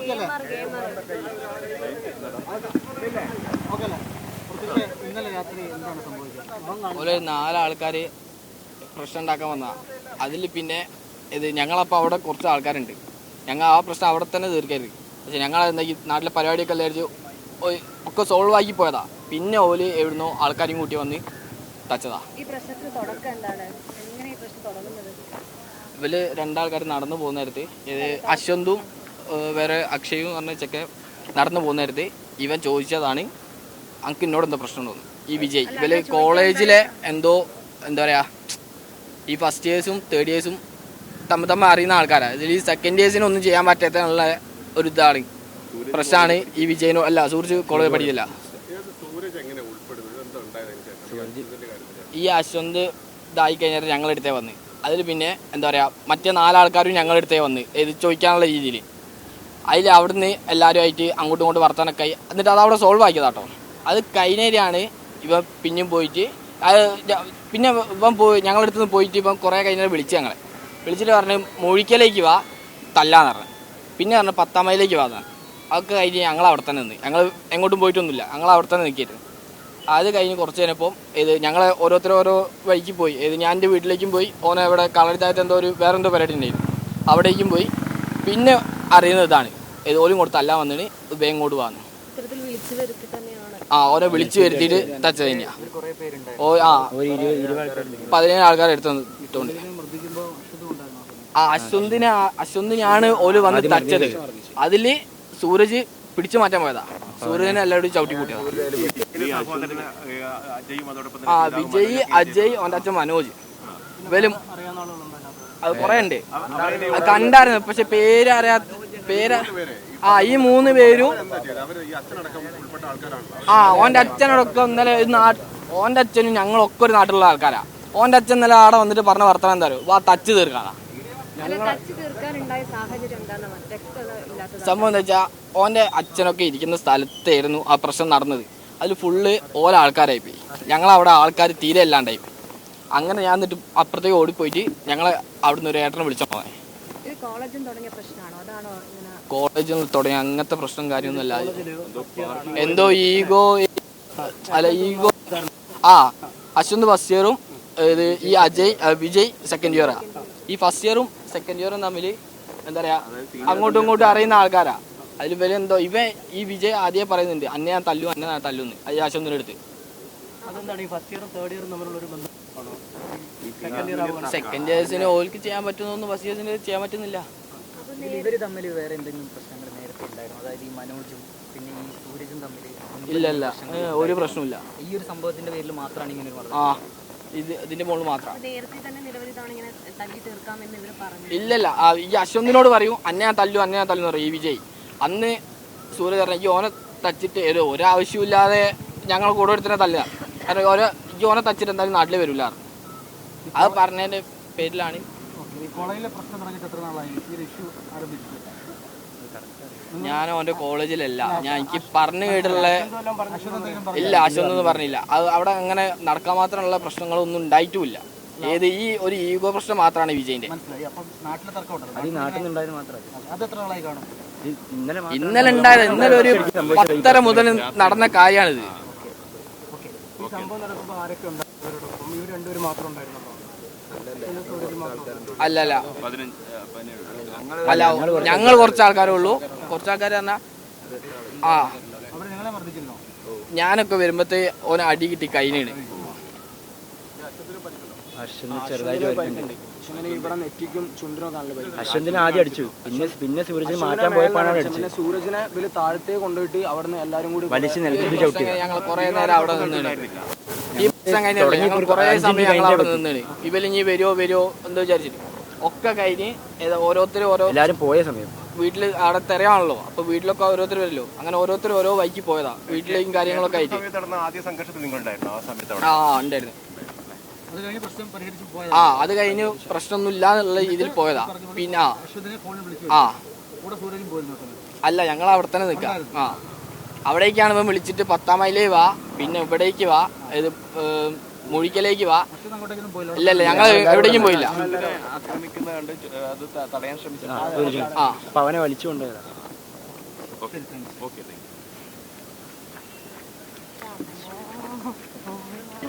Okay അല്ലേ? ഇന്നലെ രാത്രി എന്താണ് സംഭവിച്ചത്? ഒരു നാലാൾക്കാർ പ്രശ്നം ഉണ്ടാക്കാൻ വന്നതാ അതിൽ പിന്നെ ഇത് ഞങ്ങളപ്പോൾ അവിടെ കുറച്ച് ആൾക്കാരുണ്ട്. ഞങ്ങൾ ആ പ്രശ്നം അവിടെ തന്നെ തീർക്കരുത് പക്ഷെ ഞങ്ങൾ എന്താ നാട്ടിലെ പരിപാടിയൊക്കെ വിചാരിച്ചു ഒക്കെ സോൾവ് ആക്കി പോയതാ. പിന്നെ ഓൽ എവിടുന്നോ ആൾക്കാരും കൂട്ടി വന്ന് തച്ചതാ ഈ പ്രശ്നത്തിന് തുടക്കം എന്താണ്? എങ്ങനെ ഈ പ്രശ്നം തുടങ്ങുന്നത്? ഇവർ രണ്ടാൾക്കാർ നടന്നു പോകുന്ന നേരത്ത് ഇത് അശ്വന്തും വേറെ അക്ഷയും എന്ന് പറഞ്ഞ ചെക്കൻ നടന്നു പോകുന്ന നേരത്തെ ഇവൻ ചോദിച്ചതാണ് അനക്ക് എന്നോട് എന്താ പ്രശ്നം തോന്നുന്നു ഈ വിജയ്. ഇവർ കോളേജിലെ എന്തോ എന്താ പറയാ ഈ ഫസ്റ്റ് ഇയേഴ്സും തേർഡ് ഇയേഴ്സും തമ്മിൽ തമ്മിൽ അറിയുന്ന ആൾക്കാരാണ് ഇതിൽ ഈ സെക്കൻഡ് ഇയേഴ്സിന് ഒന്നും ചെയ്യാൻ പറ്റാത്തുള്ള ഒരു ഇതാണ്. പ്രശ്നമാണ് ഈ വിജയനോ അല്ല സൂർജ് കോളേജ് പഠിക്കില്ല. ഈ അശ്വന്ത് ഇതായി കഴിഞ്ഞാൽ ഞങ്ങളെടുത്തേ വന്ന്. അതിൽ പിന്നെ എന്താ പറയാ മറ്റേ നാലാൾക്കാരും ഞങ്ങളെടുത്തേ വന്ന്. ഇത് ചോദിക്കാനുള്ള രീതിയിൽ അതിൽ അവിടുന്ന് എല്ലാവരുമായിട്ട് അങ്ങോട്ടും ഇങ്ങോട്ടും വർത്തനൊക്കെ ആയി. എന്നിട്ട് അത് അവിടെ സോൾവ് ആക്കിയതാട്ടോ. അത് കഴിഞ്ഞേരാണ് ഇവ പിന്നെയും പോയിട്ട് അത് പിന്നെ ഇവൻ പോയി ഞങ്ങളുടെ അടുത്ത് നിന്ന് പോയിട്ട് ഇപ്പം കുറേ കഴിഞ്ഞാൽ വിളിച്ച് ഞങ്ങളെ. വിളിച്ചിട്ട് പറഞ്ഞ് മൊഴിക്കലേക്ക് വാ തല്ലാന്ന് പറഞ്ഞു. പിന്നെ പറഞ്ഞു പത്താം മൈലേക്ക് വാ എന്നാണ്. അതൊക്കെ കഴിഞ്ഞ് ഞങ്ങൾ അവിടെ തന്നെ നിന്ന്. ഞങ്ങൾ എങ്ങോട്ടും പോയിട്ടൊന്നുമില്ല. ഞങ്ങൾ അവിടെ തന്നെ നിൽക്കിയിരുന്നു. അത് കഴിഞ്ഞ് കുറച്ച് കഴിഞ്ഞപ്പം ഇത് ഞങ്ങൾ ഓരോരുത്തരും ഓരോ വഴിക്ക് പോയി. ഇത് ഞാൻ എന്റെ വീട്ടിലേക്കും പോയി. ഓനെ ഇവിടെ കളരിത്തായിട്ട് എന്തോ ഒരു വേറെന്തോ പരിപാടി ഉണ്ടായിരുന്നു. അവിടേക്കും പോയി. പിന്നെ അറിയുന്നത് ഇതാണ് ഏതോലും കൊടുത്തല്ല വന്നിന് വേഗം ഇങ്ങോട്ട് വന്നു ആ ഓരോ വിളിച്ചു വരുത്തിയിട്ട് തച്ചത് തന്നെയാ ഓ ആ. പതിനേഴ് ആൾക്കാർ എടുത്തു ഇട്ടുകൊണ്ട് മർദ്ദിക്കുമ്പോൾ അശ്വതും ഉണ്ടായിരുന്നു ആ അശ്വന്തിനെ അശ്വന്തിനാണ് ഓൽ വന്ന് തച്ചത് അതിൽ സൂരജ് പിടിച്ചു മാറ്റാൻ പോയതാ. സൂരജിനെ എല്ലാവരും ചവിട്ടി കൂട്ടിയതാ ആ വിജയ് അജയ് അവന്റെ അച്ഛൻ മനോജ്. ഇവലും ആളുകളുണ്ടോ അത് കൊറേ ഉണ്ട്. കണ്ടായിരുന്നു പക്ഷെ പേര് അറിയാത്ത പേര്? ആ ഈ മൂന്ന് പേരും അവർ ഈ അച്ഛനടക്കം ഉൾപ്പെട്ട ആൾക്കാരാണ് ആ ഓന്റെ അച്ഛനടക്കം ഇന്നലെ ഒരു നാട്ട് ഓന്റെ അച്ഛനും ഞങ്ങളൊക്കെ ഒരു നാട്ടിലുള്ള ആൾക്കാരാ. ഓന്റെ അച്ഛൻ ഇന്നലെ ആടെ വന്നിട്ട് പറഞ്ഞ വർത്തമാനം എന്താ പറയുക വാ തച്ച് ഇല്ലാത്തത്. സംഭവം എന്താ വെച്ചാൽ ഓന്റെ അച്ഛനൊക്കെ ഇരിക്കുന്ന സ്ഥലത്തായിരുന്നു ആ പ്രശ്നം നടന്നത്. അതിൽ ഫുള്ള് ഓരോ ആൾക്കാരായി പോയി. ഞങ്ങളവിടെ ആൾക്കാർ തീരെ ഇല്ലാണ്ടായി പോയി. അങ്ങനെ ഞാൻ എന്നിട്ട് അപ്പുറത്തേക്ക് ഓടിപ്പോയിട്ട് ഞങ്ങൾ അവിടുന്ന് ഒരു ഏട്ടനെ വിളിച്ചു പോന്നെ ഇത് കോളേജിൽ തുടങ്ങിയ പ്രശ്നമാണോ? അതാണോ ഇങ്ങനെ കോളേജിൽ തുടങ്ങി അങ്ങനത്തെ പ്രശ്നം കാര്യമൊന്നുമല്ല. എന്തോ ഈഗോ അല്ല ഈഗോ ആ അശ്വന്ത് ഫസ്റ്റ് ഇയറും ഇത് ഈ അജയ് വിജയ് സെക്കൻഡ് ഇയറാ ഈ ഫസ്റ്റ് ഇയറും സെക്കൻഡ് ഇയറും തമ്മിൽ എന്താ പറയാ അങ്ങോട്ടും ഇങ്ങോട്ടും അറിയുന്ന ആൾക്കാരാ. അതിൽ ഇവർ എന്തോ ഇവ ഈ വിജയ് ആദ്യം പറയുന്നുണ്ട് അന്നെ ഞാൻ തല്ലു അന്നെ ഞാൻ തല്ലുന്ന്. ഈ അശ്വന്തിന്റെ അതെന്താണ് ഈ ഫസ്റ്റ് ഇയറും തേർഡ് ഇയറും തമ്മിലുള്ള ഒരു ബന്ധം? സെക്കൻഡ് ഇയേഴ്സിന് ഓൾക്ക് ചെയ്യാൻ പറ്റുന്നൊന്നും ഫസ്റ്റ് ഇയേഴ്സിന് ചെയ്യാൻ പറ്റുന്നില്ല. ഇവർ തമ്മിൽ വേറെ എന്തെങ്കിലും പ്രശ്നങ്ങൾ നേരത്തെ ഉണ്ടായിരുന്നു? അതായത് ഈ മനോജും പിന്നെ ഈ സൂരജും തമ്മിൽ ഇല്ല ഇല്ല. ഒരു പ്രശ്നമില്ല ഈ ഒരു സംഭവത്തിന്റെ പേരിൽ മാത്രമാണ് ഇങ്ങനെ ആ ഇത് ഇതിന്റെ മുകളിൽ മാത്രം. ഇല്ലല്ല ഈ അശ്വന്തിനോട് പറയും അന്നെ ഞാൻ തല്ലു അന്നെ ഞാൻ തല്ലു പറയും ഈ വിജയ്. അന്ന് സൂര്യ പറഞ്ഞ ഈ ഓനെ തച്ചിട്ട് ഒരു ഒരാവശ്യമില്ലാതെ ഞങ്ങൾ കൂടെ ഒരുത്തനെ തല്ലുക. കാരണം ഓരോ ജോനെ തച്ചിട്ട് എന്തായാലും നാട്ടിൽ വരില്ല അത് പറഞ്ഞതിന്റെ പേരിലാണ്. ഞാൻ ഓന്റെ കോളേജിലല്ല. ഞാൻ എനിക്ക് പറഞ്ഞു കേട്ടിട്ടുള്ള ഇല്ല അശ്വന്തൊന്നും പറഞ്ഞില്ല. അത് അവിടെ അങ്ങനെ നടക്കാൻ മാത്രമുള്ള പ്രശ്നങ്ങളൊന്നും ഉണ്ടായിട്ടുമില്ല ഏത് ഈ ഒരു ഈഗോ പ്രശ്നം മാത്രമാണ് വിജയന്റെ. ഇന്നലെ ഇന്നലെ ഉണ്ടായത് ഇന്നലെ ഒരു പത്തര മുതൽ നടന്ന കാര്യമാണിത്. സംഭവം നടക്കുമ്പോൾ ആരൊക്കെ ഇവർ രണ്ടുപേരും മാത്രം ഉണ്ടായിരുന്നല്ലോ മാത്രം അല്ല ഞങ്ങൾ കുറച്ച് ആൾക്കാരേ ഉള്ളൂ. കുറച്ച് ആൾക്കാർ പറഞ്ഞാ ആ. ഞാനൊക്കെ വരുമ്പത്തേ ഓന അടി കിട്ടി കൈനാണ്. ചെറുതായിട്ട് ചെറുതായിട്ട് അശ്വന്തിനെ ആദ്യം അടിച്ചു. പിന്നെ പിന്നെ സൂരജിനെ മാറ്റാൻ പോയപ്പോഴാണ് അടിച്ചത്. സൂരജിനെ ഇവർ താഴത്തെ കൊണ്ടുപോയിട്ട് അവിടുന്ന് എല്ലാരും കൂടി വലിച്ച് നിലത്തേക്ക് ചവിട്ടി. ഞങ്ങൾ കുറെ നേരം അവിടെ നിന്നാണ് കുറെ സമയം ഞങ്ങൾ അവിടെ നിന്നാണ് ഇവലിഞ്ഞി വരുമോ വരുമോ എന്തോ വിചാരിച്ചിട്ട്. ഒക്കെ കഴിഞ്ഞ് ഓരോരുത്തരും ഓരോ എല്ലാരും പോയ സമയം. വീട്ടിൽ അവിടെ തിരയാണല്ലോ. അപ്പൊ വീട്ടിലൊക്കെ ഓരോരുത്തർ വരല്ലോ. അങ്ങനെ ഓരോരുത്തർ ഓരോ വൈക്ക് പോയതാ. വീട്ടിലേക്കും കാര്യങ്ങളൊക്കെ ആയിട്ട്. സമയത്ത് നടന്ന ആദ്യ സംഘർഷത്തിൽ നിങ്ങളുണ്ടായിരുന്നു? ആ സമയത്ത് അവിടെ. ആ ഉണ്ടായിരുന്നു അത് കഴിഞ്ഞ് പ്രശ്നം പരിഹരിച്ച് പോയ ആ അത് കഴിഞ്ഞ് പ്രശ്നമൊന്നും ഇല്ല എന്നുള്ള രീതിയിൽ പോയതാ. പിന്നെ ആ ആ. അല്ല ഞങ്ങൾ അവിടെ തന്നെ നിൽക്കാം. ആ. അവിടേക്കാണ് ഇവൻ വിളിച്ചിട്ട് പത്താം മൈലേ വാ പിന്നെ ഇവിടേക്ക് വാ ഇത് മുഴിക്കലേക്ക് വാ. ഇല്ല ഇല്ല ഞങ്ങൾ എവിടേക്കും പോയില്ല. ആ, അവനെ ഓക്കെ